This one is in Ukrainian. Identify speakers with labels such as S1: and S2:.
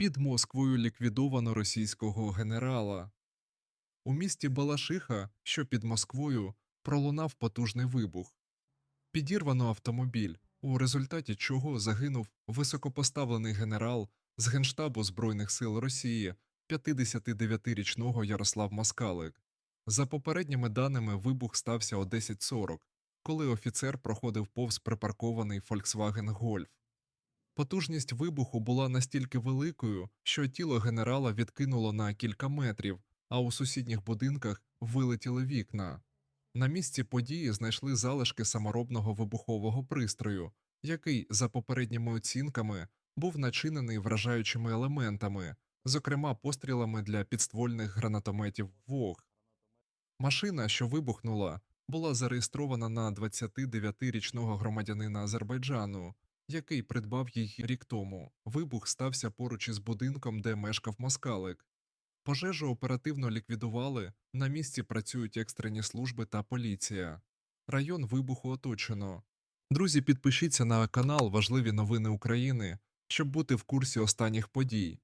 S1: Під Москвою ліквідовано російського генерала. У місті Балашиха, що під Москвою, пролунав потужний вибух. Підірвано автомобіль, у результаті чого загинув високопоставлений генерал з Генштабу Збройних сил Росії 59-річного Ярослав Москалик. За попередніми даними, вибух стався о 10.40, коли офіцер проходив повз припаркований Volkswagen Golf. Потужність вибуху була настільки великою, що тіло генерала відкинуло на кілька метрів, а у сусідніх будинках вилетіли вікна. На місці події знайшли залишки саморобного вибухового пристрою, який, за попередніми оцінками, був начинений вражаючими елементами, зокрема пострілами для підствольних гранатометів ВОГ. Машина, що вибухнула, була зареєстрована на 29-річного громадянина Азербайджану, який придбав її рік тому. Вибух стався поруч із будинком, де мешкав москалик. Пожежу оперативно ліквідували, на місці працюють екстрені служби та поліція. Район вибуху оточено. Друзі, підпишіться на канал Важливі новини України, щоб бути в курсі останніх подій.